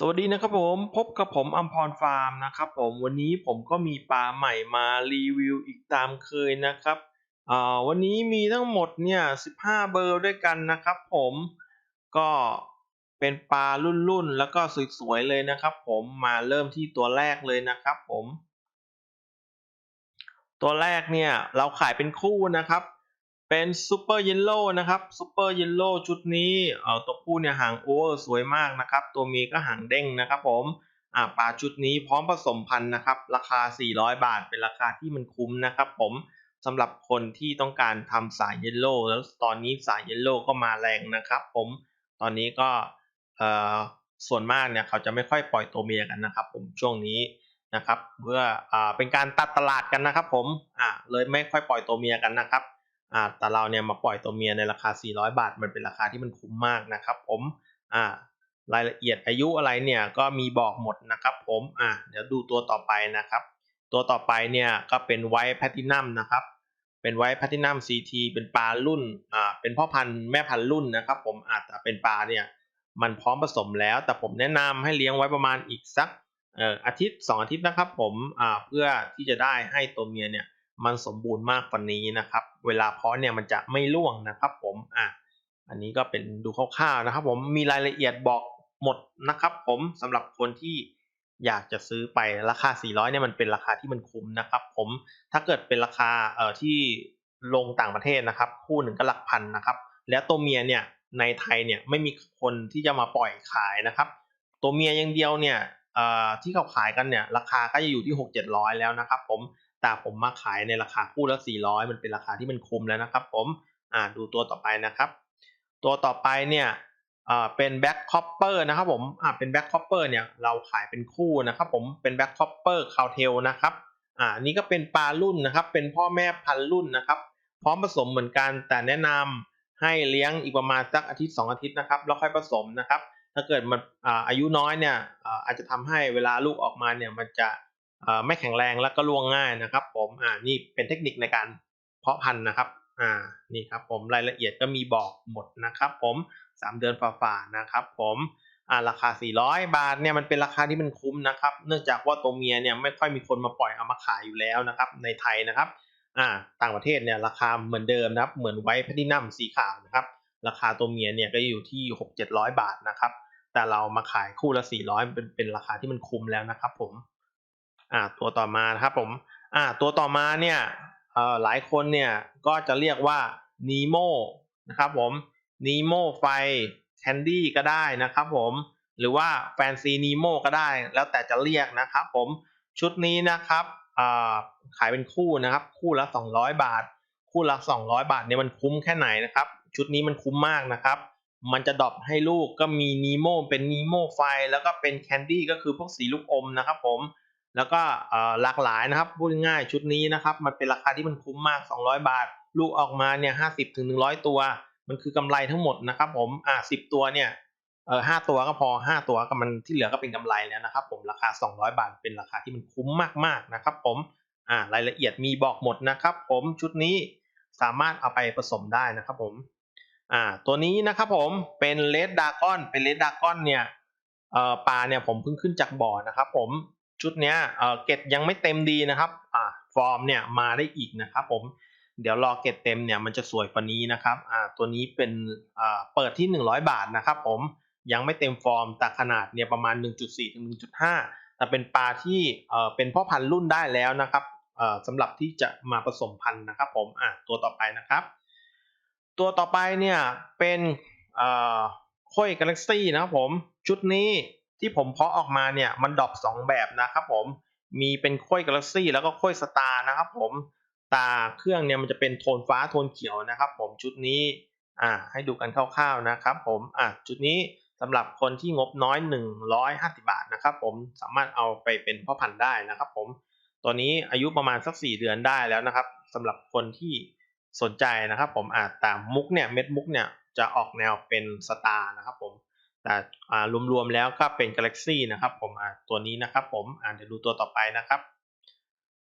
สวัสดีนะครับผมพบกับผมอัมพรฟาร์มนะครับผมวันนี้ผมก็มีปลาใหม่มารีวิวอีกตามเคยนะครับวันนี้มีทั้งหมดเนี่ย15 เบอร์ด้วยกันนะครับผมก็เป็นปลารุ่นๆแล้วก็สวยๆเลยนะครับผมมาเริ่มที่ตัวแรกเลยนะครับผม ตัวแรกเนี่ยเราขายเป็นคู่นะครับ เป็นซูเปอร์เยลโล่นะครับซูเปอร์เยลโล่ชุดนี้เอ่อตัวผู้เนี่ยหางโอเวอร์สวยมากนะครับ ตัวเมียก็หางเด้งนะครับผมอ่าปลาชุดนี้พร้อมผสมพันธุ์นะครับ ราคา 400 บาท เป็นราคาที่มันคุ้มนะครับผมสำหรับคนที่ต้องการทำสายเยลโล่แล้วตอนนี้สายเยลโล่ก็มาแรงนะครับ ผมตอนนี้ก็เอ่อส่วนมากเนี่ยเขาจะไม่ค่อยปล่อยตัวเมียกันนะครับ ผมช่วงนี้นะครับ เพื่ออ่าเป็นการตัดตลาดกันนะครับ ผมอ่าเลยไม่ค่อยปล่อยตัวเมียกันนะครับ อ่าแต่เราเนี่ยมาปล่อยตัวเมียในราคา 400 บาท มันเป็นราคาที่มันคุ้มมากนะครับ ผมอ่ารายละเอียดอายุอะไรเนี่ยก็มีบอกหมดนะครับ ผมอ่าเดี๋ยวดูตัวต่อไปนะครับ ตัวต่อไปเนี่ยก็เป็นไวท์แพทินัมนะครับ เป็นไวท์แพทินัมซีทีเป็นปลารุ่นอ่าเป็นพ่อพันธุ์แม่พันธุ์รุ่นนะครับ ผมอาจจะเป็นปลาเนี่ยมันพร้อมผสมแล้ว แต่ผมแนะนำให้เลี้ยงไว้ประมาณอีกสักเอ่ออาทิตย์ 2 อาทิตย์นะครับ ผมอ่าเพื่อที่จะได้ให้ตัวเมียเนี่ย มันสมบูรณ์มากกว่านี้นะครับ เวลาเพาะเนี่ยมันจะไม่ร่วงนะครับ ผมอะอันนี้ก็เป็นดูคร่าวๆนะครับ ผมมีรายละเอียดบอกหมดนะครับ ผมสำหรับคนที่อยากจะซื้อไปราคา 400 เนี่ยมันเป็นราคาที่มันคุ้มนะครับ ผมถ้าเกิดเป็นราคาเอ่อที่ลงต่างประเทศนะครับ คู่หนึ่งก็หลักพันนะครับ แล้วตัวเมียเนี่ยในไทยเนี่ยไม่มีคนที่จะมาปล่อยขายนะครับ ตัวเมียอย่างเดียวเนี่ยเอ่อที่เขาขายกันเนี่ยราคาก็จะอยู่ที่ 6-700 แล้วนะครับ ผม แต่ผมมาขายในราคาคู่ละ400 มันเป็นราคาที่มันคุ้มแล้วนะครับ ผมอ่าดูตัวต่อไปนะครับ ตัวต่อไปเนี่ยอ่าเป็นแบ็คคอปเปอร์นะครับผมอ่าเป็นแบ็คคอปเปอร์เนี่ยเราขายเป็นคู่นะครับผมเป็นแบ็คคอปเปอร์คาวเทลนะครับอ่านี่ก็เป็นปลารุ่นนะครับ เป็นพ่อแม่พันรุ่นนะครับ พร้อมผสมเหมือนกันแต่แนะนำให้เลี้ยงอีกประมาณสักอาทิตย์ 2 อาทิตย์นะครับแล้วค่อยผสมนะครับ ถ้าเกิดมันอ่าอายุน้อยเนี่ยอ่าอาจจะทำให้เวลาลูกออกมาเนี่ยมันจะ ไม่แข็งแรงแล้วก็ล่วงง่ายนะครับ ผมอ่านี่เป็นเทคนิคในการเพาะพันธุ์นะครับอ่านี่ครับผมรายละเอียดก็มีบอกหมดนะครับ ผม 3 เดือนฝ่าๆนะครับ ผมอ่าราคา 400 บาทเนี่ยมันเป็นราคาที่มันคุ้มนะครับ เนื่องจากว่าตัวเมียเนี่ยไม่ค่อยมีคนมาปล่อยเอามาขายอยู่แล้วนะครับ ในไทยนะครับอ่าต่างประเทศเนี่ยราคาเหมือนเดิมนะครับ เหมือนไวท์แพทินัมสีขาวนะครับ ราคาตัวเมียเนี่ยก็อยู่ที่ 6-700 บาทนะครับ แต่เรามาขายคู่ละ 400เป็นเป็นราคาที่มันคุ้มแล้วนะครับ ผม อ่าตัวต่อมาครับผมอ่าตัวต่อมาเนี่ยเอ่อหลายคนเนี่ยก็จะเรียกว่านีโมนะครับผมนีโมไฟแคนดี้ก็ได้นะครับผมหรือว่าแฟนซีนีโมก็ได้แล้วแต่จะเรียกนะครับผมชุดนี้นะครับอ่าขายเป็นคู่นะครับ คู่ละ 200 บาท คู่ละ 200 บาทเนี่ยมันคุ้มแค่ไหนนะครับ ชุดนี้มันคุ้มมากนะครับ มันจะดรอปให้ลูกก็มีนีโมเป็นนีโมไฟแล้วก็เป็นแคนดี้ก็คือพวกสีลูกอมนะครับผม แล้วก็หลากหลายนะครับพูดง่ายชุดนี้นะครับ มันเป็นราคาที่มันคุ้มมาก 200 บาท ลูกออกมาเนี่ย50ถึง100ตัว มันคือกำไรทั้งหมดนะครับผมอ่า10ตัวเนี่ยเออ5ตัวก็พอ5ตัวก็มันที่เหลือก็เป็นกำไรแล้วนะครับ ผมราคา 200 บาท เป็นราคาที่มันคุ้มมากๆนะครับ ผมอ่ารายละเอียดมีบอกหมดนะครับ ผมชุดนี้สามารถเอาไปผสมได้นะครับ ผมอ่าตัวนี้นะครับผมเป็นเลดดากอนเป็นเลดดากอนเนี่ยเอ่อปลาเนี่ยผมเพิ่งขึ้นจากบ่อนะครับ ผม ชุดเนี้ยเออเกตยังไม่เต็มดีนะครับอ่าฟอร์มเนี่ยมาได้อีกนะครับผมเดี๋ยวรอเกตเต็มเนี่ยมันจะสวยกว่านี้นะครับอ่าตัวนี้เป็นอ่าเปิดที่ 100 บาทนะครับผมยังไม่เต็มฟอร์มแต่ขนาดเนี่ยประมาณ 1.4ถึง1.5 แต่เป็นปลาที่เอ่อเป็นพ่อพันธุ์รุ่นได้แล้วนะครับเอ่อสำหรับที่จะมาผสมพันธุ์นะครับผมอ่าตัวต่อไปนะครับ ตัวต่อไปเนี่ยเป็นเอ่อค่อยกาแล็กซี่นะครับผมชุดนี้ ที่ผมเพาะออกมาเนี่ยมันดรอปสองแบบนะครับผมมีเป็นค่อยกาแล็กซี่แล้วก็ค่อยสตาร์นะครับผมตาเครื่องเนี่ยมันจะเป็นโทนฟ้าโทนเขียวนะครับผมชุดนี้อ่าให้ดูกันคร่าวๆนะครับผมอ่าชุดนี้สำหรับคนที่งบน้อย 150 บาทนะครับผมสามารถเอาไปเป็นพ่อพันธุ์ได้นะครับผมตัวนี้อายุประมาณสัก 4 เดือนได้แล้วนะครับสำหรับคนที่สนใจนะครับผมอ่าแต่มุกเนี่ยเม็ดมุกเนี่ยจะออกแนวเป็นสตาร์นะครับผม แต่รวมๆแล้วก็เป็น Galaxy นะครับผมตัวนี้นะครับผมอ่าเดี๋ยวดูตัวต่อไปนะครับ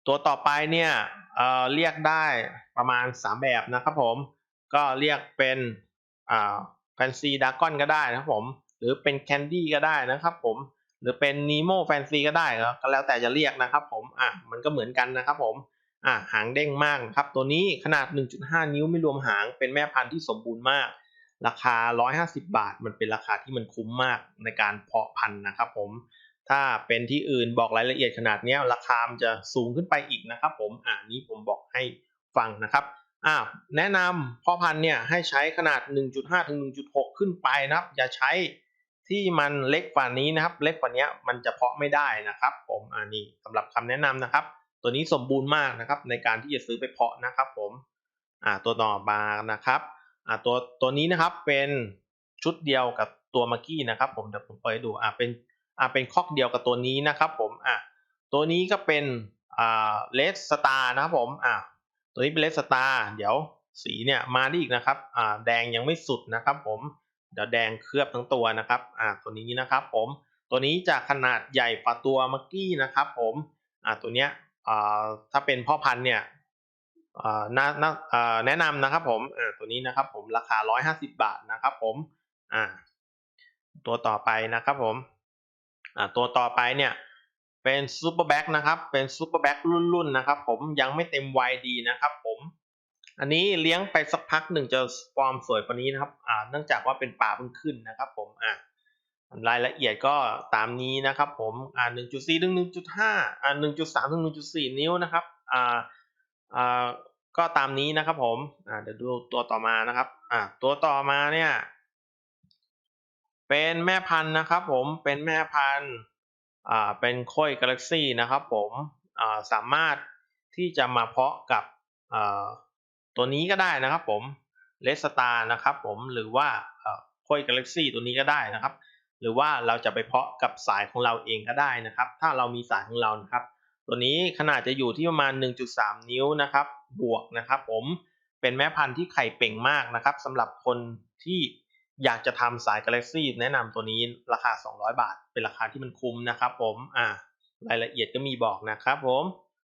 ตัวต่อไปเนี่ยเเรียกได้ประมาณ 3 แบบนะครับผมก็เรียกเป็นแฟนซีดากอนก็ได้นะครับผมหรือเป็นแคนดี้ก็ได้นะครับผมหรือเป็น Nemo Fancy ก็ได้ก็ก็แล้วแต่จะเรียกนะครับผมอะมันก็เหมือนกันนะครับผมอะหางเด้งมากครับ ตัวนี้ขนาด 1.5 นิ้วไม่รวมหางเป็นแม่พันธุ์ที่สมบูรณ์มาก ราคา 150 บาท มันเป็นราคาที่มันคุ้มมากในการเพาะพันธุ์นะครับผม ถ้าเป็นที่อื่นบอกรายละเอียดขนาดนี้ราคามันจะสูงขึ้นไปอีกนะครับผม อ่านี้ผมบอกให้ฟังนะครับ อ่าแนะนำพ่อพันธุ์เนี่ยให้ใช้ขนาด 1.5 ถึง 1.6 ขึ้นไปนะครับ อย่าใช้ที่มันเล็กกว่านี้นะครับ เล็กกว่านี้มันจะเพาะไม่ได้นะครับ ผมอ่านี่สำหรับคำแนะนำนะครับ ตัวนี้สมบูรณ์มากนะครับ ในการที่จะซื้อไปเพาะนะครับ ผม อ่าตัวต่อมานะครับ อ่าตัวตัวนี้นะครับเป็นชุดเดียวกับตัวมื่อกี้นะครับ ผมเดี๋ยวผมเปิดให้ดูอ่าเป็นอ่าเป็นคอกเดียวกับตัวนี้นะครับ ผมอะตัวนี้ก็เป็นอ่าเลสสตาร์นะครับผมอะตัวนี้เป็นเลสสตาร์เดี๋ยวสีเนี่ยมาได้อีกนะครับอ่าแดงยังไม่สุดนะครับ ผมเดี๋ยวแดงเคลือบทั้งตัวนะครับอ่าตัวนี้นะครับ ผมตัวนี้จะขนาดใหญ่กว่าตัวมื่อกี้นะครับ ผมอ่าตัวเนี้ยอ่าถ้าเป็นพ่อพันธุ์เนี่ย น่าน่าแนะนำนะครับผมตัวนี้นะครับผมราคา 150 บาทนะครับผมตัวต่อไปนะครับผมตัวต่อไปเนี่ยเป็นซูเปอร์แบ็กนะครับเป็นซูเปอร์แบ็กรุ่นๆนะครับผมยังไม่เต็มวัยดีนะครับผมอันนี้เลี้ยงไปสักพักหนึ่งจะฟอร์มสวยกว่านี้นะครับเนื่องจากว่าเป็นปลาเพิ่งขึ้นนะครับผมอ่ารายละเอียดก็ตามนี้นะครับผมอ่า1.4ถึง1.5อ่า1.3ถึง1.4 นิ้วนะครับอ่า อ่าก็ตามนี้นะครับผมอ่าเดี๋ยวดูตัวต่อมานะครับอ่าตัวต่อมาเนี่ยเป็นแม่พันธุ์นะครับผมเป็นแม่พันธุ์อ่าเป็นโค้ยกาแล็กซี่นะครับผมอ่าสามารถที่จะมาเพาะกับอ่าตัวนี้ก็ได้นะครับผมเลสตานะครับผมหรือว่าโค้ยกาแล็กซี่ตัวนี้ก็ได้นะครับ หรือว่าเราจะไปเพาะกับสายของเราเองก็ได้นะครับ ถ้าเรามีสายของเรานะครับ ตัวนี้ขนาดจะอยู่ที่ประมาณ 1.3 นิ้วนะครับ บวกนะครับ ผมเป็นแม่พันธุ์ที่ไข่เป่งมากนะครับสำหรับคนที่อยากจะทำสาย Galaxy แนะนำตัวนี้ราคา 200 บาท เป็นราคาที่มันคุ้มนะครับ ผมอ่ารายละเอียดก็มีบอกนะครับผม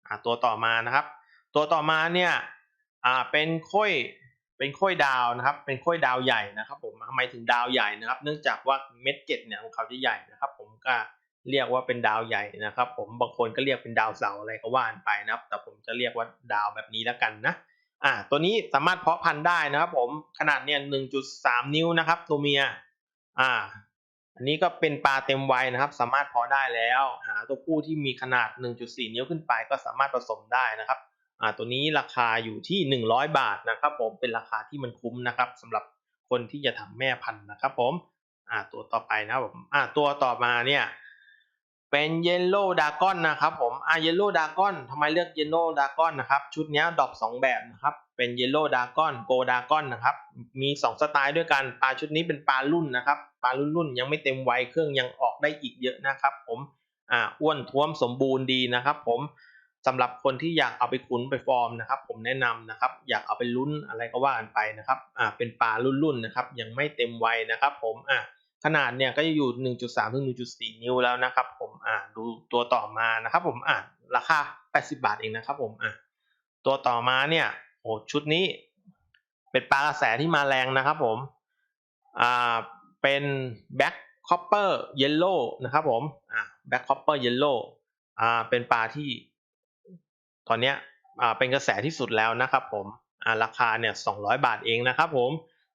อ่าตัวต่อมานะครับ ตัวต่อมาเนี่ยอ่าเป็นค่อยเป็นค่อยดาวนะครับ เป็นค่อยดาวใหญ่นะครับ ผมทำไมถึงดาวใหญ่นะครับ เนื่องจากว่าเม็ดเกล็ดเนี่ยของเขาจะใหญ่นะครับ ผมก็ เรียกว่าเป็นดาวใหญ่นะครับ ผมบางคนก็เรียกเป็นดาวเสาอะไรก็ว่านไปนะครับ แต่ผมจะเรียกว่าดาวแบบนี้แล้วกันนะอ่าตัวนี้สามารถเพาะพันธุ์ได้นะครับ ผมขนาดเนี่ย1.3 นิ้วนะครับ ตัวเมียอ่า อันนี้ก็เป็นปลาเต็มวัยนะครับ สามารถเพาะได้แล้ว หาตัวผู้ที่มีขนาด 1.4 นิ้วขึ้นไป ก็สามารถผสมได้นะครับอ่าตัวนี้ราคาอยู่ที่ 100 บาทนะครับ ผมเป็นราคาที่มันคุ้มนะครับสำหรับคนที่จะทำแม่พันธุ์นะครับ ผมอ่าตัวต่อไปนะครับผมอ่าตัวต่อมาเนี่ย เป็นเยลโล่ดากอนนะครับผมอ่าเยลโล่ดากอนทำไมเลือกเยลโล่ดากอนนะครับชุดนี้ดรอปสองแบบนะครับเป็นเยลโล่ดากอนโกดากอนนะครับมีสองสไตล์ด้วยกันปลาชุดนี้เป็นปลารุ่นนะครับปลารุ่นรุ่นยังไม่เต็มวัยเครื่องยังออกได้อีกเยอะนะครับผมอ่าอ้วนท้วมสมบูรณ์ดีนะครับผมสำหรับคนที่อยากเอาไปขุนไปฟอร์มนะครับ ผมแนะนำนะครับ อยากเอาไปลุ้นอะไรก็ว่ากันไปนะครับอ่าเป็นปลารุ่นรุ่นนะครับยังไม่เต็มวัยนะครับ ผมอ่า ขนาดเนี่ยก็จะอยู่ 1.3 ถึง 1.4 นิ้วแล้วนะครับผมอ่าดูตัวต่อมานะครับผมอ่าราคา 80 บาทเองนะครับผมอ่าตัวต่อมาเนี่ยโอ้ชุดนี้เป็นปลากระแสที่มาแรงนะครับผมอ่าเป็นแบ็คคอปเปอร์เยลโล่นะครับผมอ่าแบ็คคอปเปอร์เยลโล่อ่าเป็นปลาที่ ตอนเนี้ยอ่าเป็นกระแสที่สุดแล้วนะครับผมอ่าราคาเนี่ย200 บาทเองนะครับผม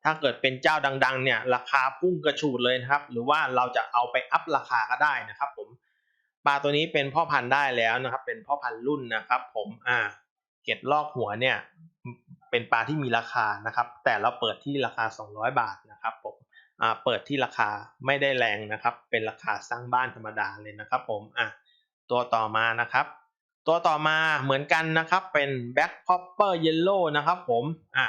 ถ้าเกิดเป็นเจ้าดังๆเนี่ยราคาพุ่งกระฉูดเลยนะครับ หรือว่าเราจะเอาไปอัพราคาก็ได้นะครับ ผมปลาตัวนี้เป็นพ่อพันธุ์ได้แล้วนะครับ เป็นพ่อพันธุ์รุ่นนะครับ ผมอ่าเก็ดลอกหัวเนี่ยเป็นปลาที่มีราคานะครับ แต่เราเปิดที่ราคา 200 บาทนะครับผมอ่าเปิดที่ราคาไม่ได้แรงนะครับ เป็นราคาสร้างบ้านธรรมดาเลยนะครับ ผมอะตัวต่อมานะครับ ตัวต่อมาเหมือนกันนะครับเป็นแบ็คพอปเปอร์เยลโล่นะครับ ผมอะ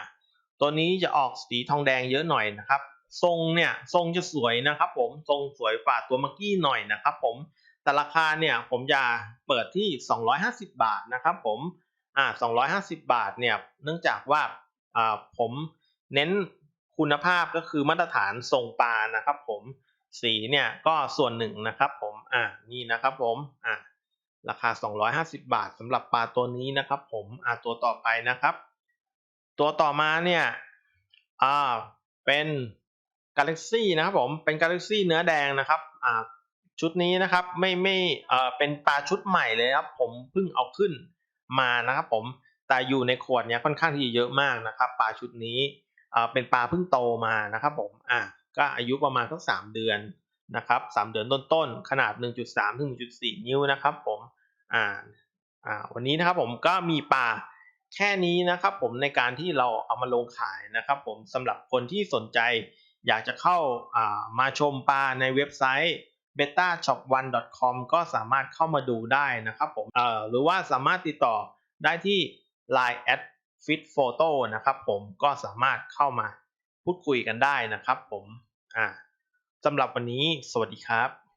ตัวนี้จะออกสีทองแดงเยอะหน่อยนะครับ ทรงเนี่ยทรงจะสวยนะครับผมทรงสวยฝ่าตัวมื่อกี้หน่อยนะครับผมแต่ราคาเนี่ยผมจะเปิดที่ 250 บาทนะครับผมอ่า250 บาทเนี่ยเนื่องจากว่าอ่าผมเน้นคุณภาพก็คือมาตรฐานทรงปลานะครับผมสีเนี่ยก็ส่วนหนึ่งนะครับผมอ่านี่นะครับผมอ่าราคา 250 บาทสำหรับปลาตัวนี้นะครับผมอ่าตัวต่อไปนะครับ ตัวต่อมาเนี่ยอ่าเป็น Galaxy นะครับผมเป็น Galaxy เนื้อแดงนะครับอ่าชุดนี้นะครับไม่ไม่เอ่อเป็นปลาชุดใหม่เลยครับผมเพิ่งเอาขึ้นมานะครับผมแต่อยู่ในขวดเนี้ยค่อนข้างที่จะเยอะมากนะครับปลาชุดนี้เอ่อเป็นปลาเพิ่งโตมานะครับผมอะก็อายุประมาณสักสามเดือนนะครับสามเดือนต้นๆขนาด 1.3ถึง1.4 นิ้วนะครับผมอ่าอ่าวันนี้นะครับผมก็มีปลา แค่นี้นะครับผมในการที่เราเอามาลงขายนะครับผมสำหรับคนที่สนใจอยากจะเข้าามาชมปลาในเว็บไซต์ betashop1.com ก็สามารถเข้ามาดูได้นะครับผมหรือว่าสามารถติดต่อได้ที่ line at fit photo นะครับผมก็สามารถเข้ามาพูดคุยกันได้นะครับผมสำหรับวันนี้สวัสดีครับ